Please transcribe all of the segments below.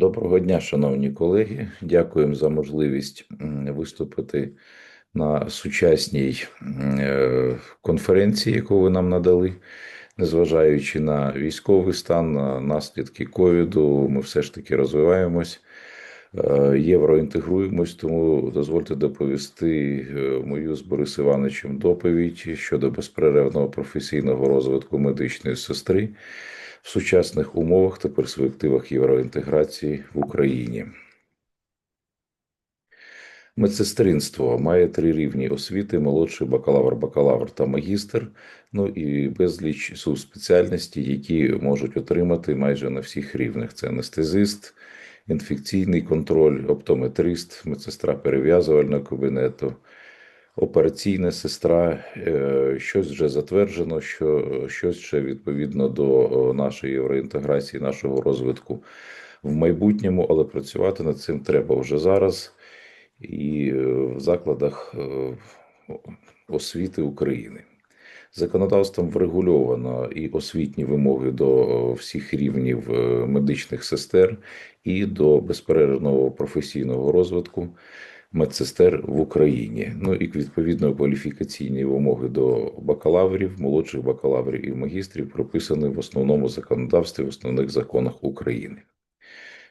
Доброго дня, шановні колеги. Дякуємо за можливість виступити на сучасній е, конференції, яку ви нам надали. Незважаючи на військовий стан, на наслідки ковіду, ми все ж таки розвиваємось, е, євроінтегруємось. Тому дозвольте доповісти е, мою з Борис Івановичем доповідь щодо безперервного професійного розвитку медичної сестри в сучасних умовах та перспективах євроінтеграції в Україні. Медсестринство має три рівні освіти: молодший бакалавр, бакалавр та магістр. Ну і безліч субспеціальностей, які можуть отримати майже на всіх рівнях: це анестезист, інфекційний контроль, оптометрист, медсестра перев'язувального кабінету, операційна сестра. Е, Щось вже затверджено, що щось ще відповідно до нашої євроінтеграції, нашого розвитку в майбутньому, але працювати над цим треба вже зараз і е, в закладах е, освіти України. Законодавством врегульовано і освітні вимоги до всіх рівнів медичних сестер і до безперервного професійного розвитку медсестер в Україні. Ну і відповідно кваліфікаційні вимоги до бакалаврів, молодших бакалаврів і магістрів прописані в основному законодавстві, в основних законах України.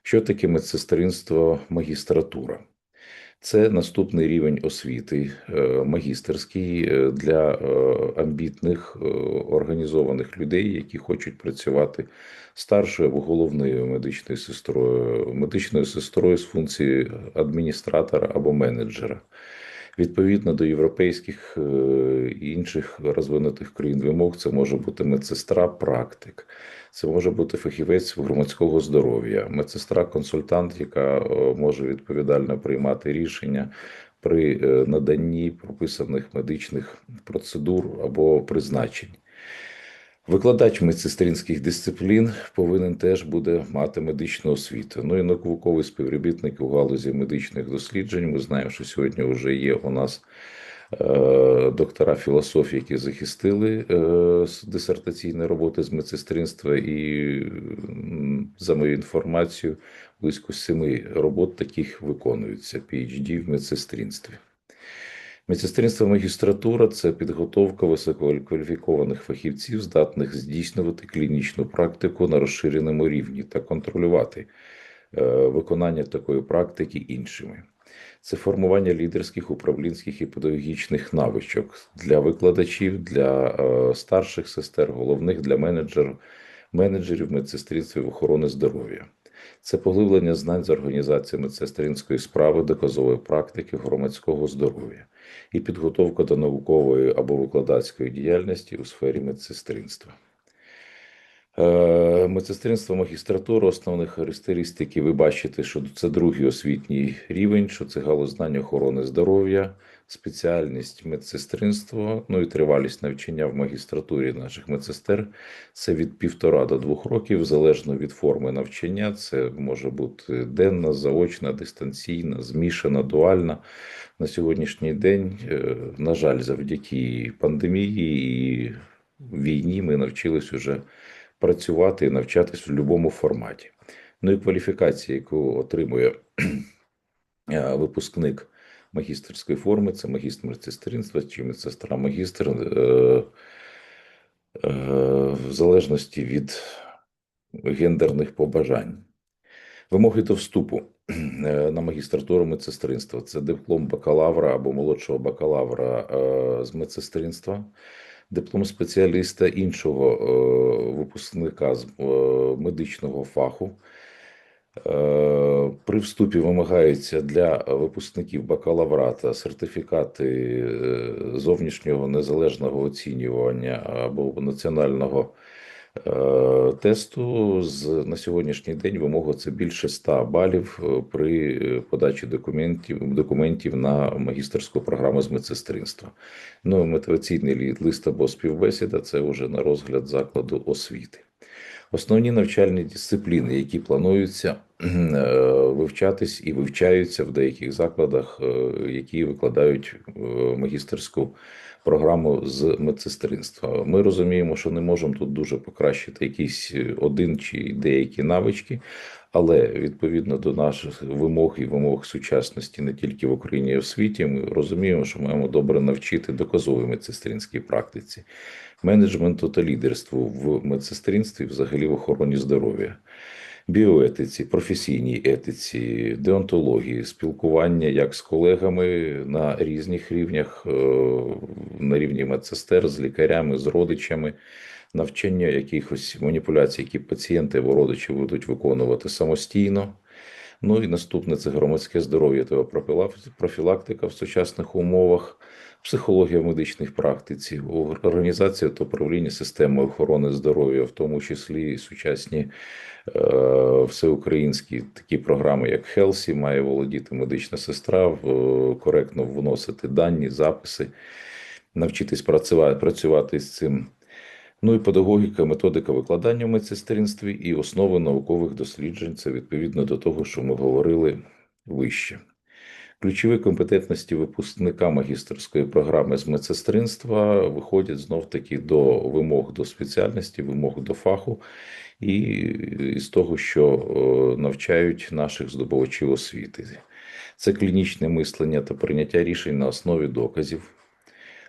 Що таке медсестринство магістратура? Це наступний рівень освіти, е, магістерський е, для е, амбітних організованих людей, які хочуть працювати старшою або головною медичною сестрою, медичною сестрою з функції адміністратора або менеджера. Відповідно до європейських і інших розвинутих країн вимог, це може бути медсестра, практик, це може бути фахівець громадського здоров'я, медсестра-консультант, яка може відповідально приймати рішення при е, наданні прописаних медичних процедур або призначень. Викладач медсестринських дисциплін повинен теж буде мати медичну освіту. Ну і науковий співробітник у галузі медичних досліджень. Ми знаємо, що сьогодні вже є у нас е, доктора філософії, які захистили е, дисертаційні роботи з медсестринства, і за мою інформацію, близько семи робот таких виконуються PhD в медсестринстві. Медсестринство магістратура це підготовка висококваліфікованих фахівців, здатних здійснювати клінічну практику на розширеному рівні та контролювати е, виконання такої практики іншими. Це формування лідерських управлінських і педагогічних навичок для викладачів, для е, старших сестер, головних для менеджерів, менеджерів медсестринства і охорони здоров'я. Це поглиблення знань з організації медсестринської справи, доказової практики, громадського здоров'я і підготовка до наукової або викладацької діяльності у сфері медсестринства. Е, медсестринство магістратура, основних характеристики, ви бачите, що це другий освітній рівень, що це галузь знань охорони здоров'я, спеціальність медсестринство, ну і тривалість навчання в магістратурі наших медсестер це від півтора до двох років, залежно від форми навчання. Це може бути денна, заочна, дистанційна, змішана, дуальна. На сьогоднішній день, е, на жаль, завдяки пандемії і війні ми навчились уже працювати і навчатись в будь-якому форматі. Ну і кваліфікація, яку отримує е, випускник магістерської форми, це магістр медсестринства чи медсестра магістр, е, е, в залежності від гендерних побажань. Вимоги до вступу на магістратуру медсестринства це диплом бакалавра або молодшого бакалавра з медсестринства диплом спеціаліста іншого е, випускника з е, медичного фаху. Е, при вступі вимагаються для випускників бакалаврата сертифікати зовнішнього незалежного оцінювання або національного Е, тесту на сьогоднішній день вимога це більше 100 балів е, при е, подачі документів документів на магістерську програму з медсестринства. Ну мотиваційний лист або співбесіда це вже на розгляд закладу освіти. Основні навчальні дисципліни, які плануються вивчатись і вивчаються в деяких закладах, які викладають магістерську програму з медсестринства. Ми розуміємо, що не можемо тут дуже покращити якісь один чи деякі навички, Але відповідно до наших вимог і вимог сучасності не тільки в Україні, а в світі, ми розуміємо, що маємо добре навчити доказовій медсестринській практиці, менеджменту та лідерству в медсестринстві, взагалі в охороні здоров'я. Біоетиці, професійній етиці, деонтології, спілкування як з колегами на різних рівнях, е, на рівні медсестер, з лікарями, з родичами, навчання якихось маніпуляцій, які пацієнти або родичі будуть виконувати самостійно. Ну і наступне це громадське здоров'я та профілактика в сучасних умовах, психологія в медичних практиці, організація та управління системою охорони здоров'я, в тому числі сучасні е, всеукраїнські такі програми, як Хелсі, має володіти медична сестра, в, коректно вносити дані, записи, навчитись працювати, працювати з цим. Ну і педагогіка, методика викладання в медсестринстві і основи наукових досліджень це відповідно до того, що ми говорили вище. Ключові компетентності випускника магістерської програми з медсестринства виходять знов таки до вимог до спеціальності, вимог до фаху і з того, що навчають наших здобувачів освіти. Це клінічне мислення та прийняття рішень на основі доказів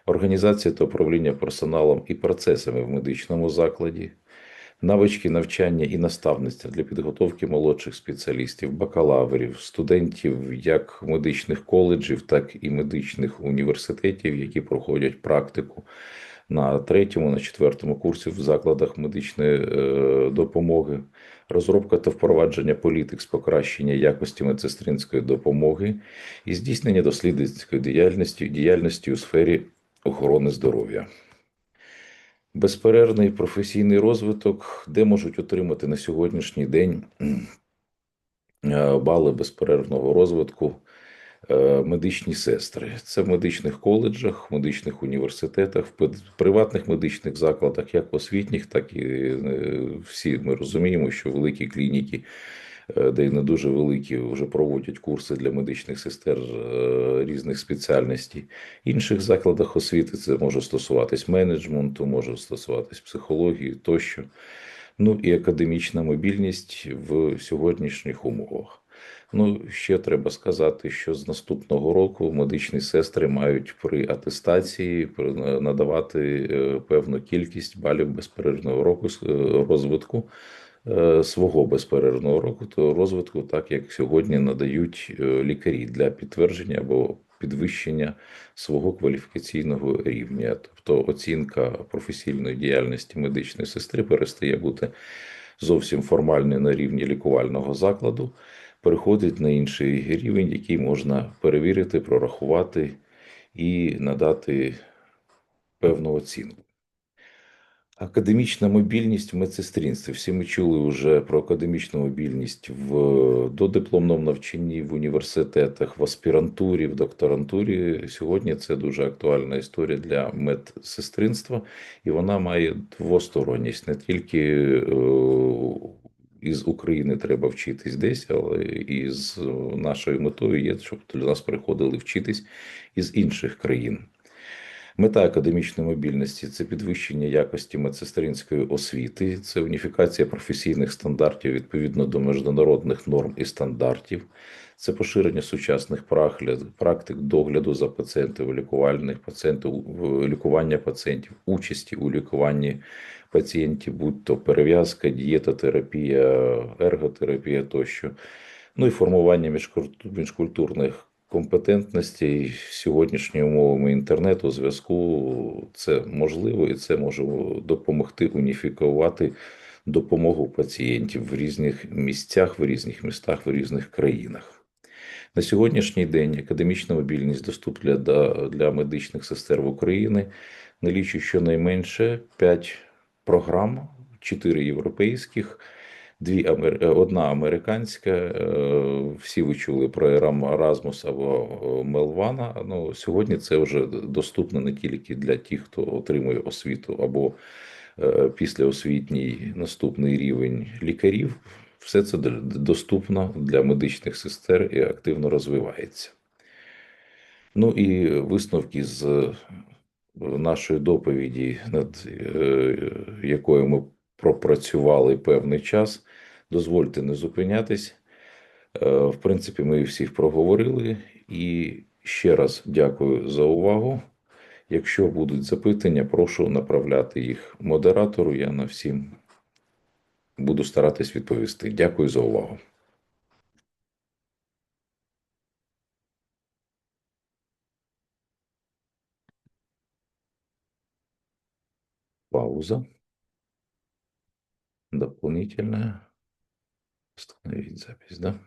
організація та управління персоналом і процесами в медичному закладі, навички навчання і наставництва для підготовки молодших спеціалістів, бакалаврів, студентів як медичних коледжів, так і медичних університетів, які проходять практику. На третьому, на четвертому курсі в закладах медичної е, допомоги, розробка та впровадження політик з покращення якості медсестринської допомоги і здійснення дослідницької діяльності діяльності у сфері охорони здоров'я. Безперервний професійний розвиток, де можуть отримати на сьогоднішній день е, бали безперервного розвитку е, медичні сестри. Це в медичних коледжах, в медичних університетах, в приватних медичних закладах, як освітніх, так і е, всі ми розуміємо, що великі клініки де й не дуже великі, вже проводять курси для медичних сестер е, різних спеціальностей. Інших закладах освіти це може стосуватись менеджменту, може стосуватись психології тощо. Ну і академічна мобільність в сьогоднішніх умовах. Ну, ще треба сказати, що з наступного року медичні сестри мають при атестації надавати е, певну кількість балів безперервного року розвитку Е, свого безперервного року то розвитку, так як сьогодні надають е, лікарі для підтвердження або підвищення свого кваліфікаційного рівня. Тобто оцінка професійної діяльності медичної сестри перестає бути зовсім формальною на рівні лікувального закладу, переходить на інший рівень, який можна перевірити, прорахувати і надати певну оцінку. Академічна мобільність в медсестринстві. Всі ми чули вже про академічну мобільність в додипломному навчанні в університетах, в аспірантурі, в докторантурі. Сьогодні це дуже актуальна історія для медсестринства, і вона має двосторонність не тільки е, із України треба вчитись десь, але і з нашою метою є, щоб до нас приходили вчитись із інших країн. Мета академічної мобільності це підвищення якості медсестринської освіти, це уніфікація професійних стандартів відповідно до міжнародних норм і стандартів, це поширення сучасних практик догляду за пацієнтів, лікувальних пацієнтів, лікування пацієнтів, участі у лікуванні пацієнтів, будь то перев'язка, дієтотерапія, ерготерапія тощо. Ну і формування міжкультурних компетентності сьогоднішніми умовами інтернету, зв'язку це можливо і це може допомогти уніфікувати допомогу пацієнтів в різних місцях, в різних містах, в різних країнах. На сьогоднішній день академічна мобільність доступна для, для медичних сестер в Україні, налічує щонайменше 5 програм, 4 європейських дві е, одна американська. Е, всі ви чули про Erasmus або е, Мелвана. Ну сьогодні це вже доступно не тільки для тих, хто отримує освіту або післяосвітній наступний рівень лікарів. Все це доступно для медичних сестер і активно розвивається. Ну і висновки з нашої доповіді, над якою ми пропрацювали певний час дозвольте не зупинятись. Е, В принципі, ми всіх проговорили. І ще раз дякую за увагу. Якщо будуть запитання, прошу направляти їх модератору. Я на всім буду старатись відповісти. Дякую за увагу. Пауза. Дополнительная. Установить запись, да?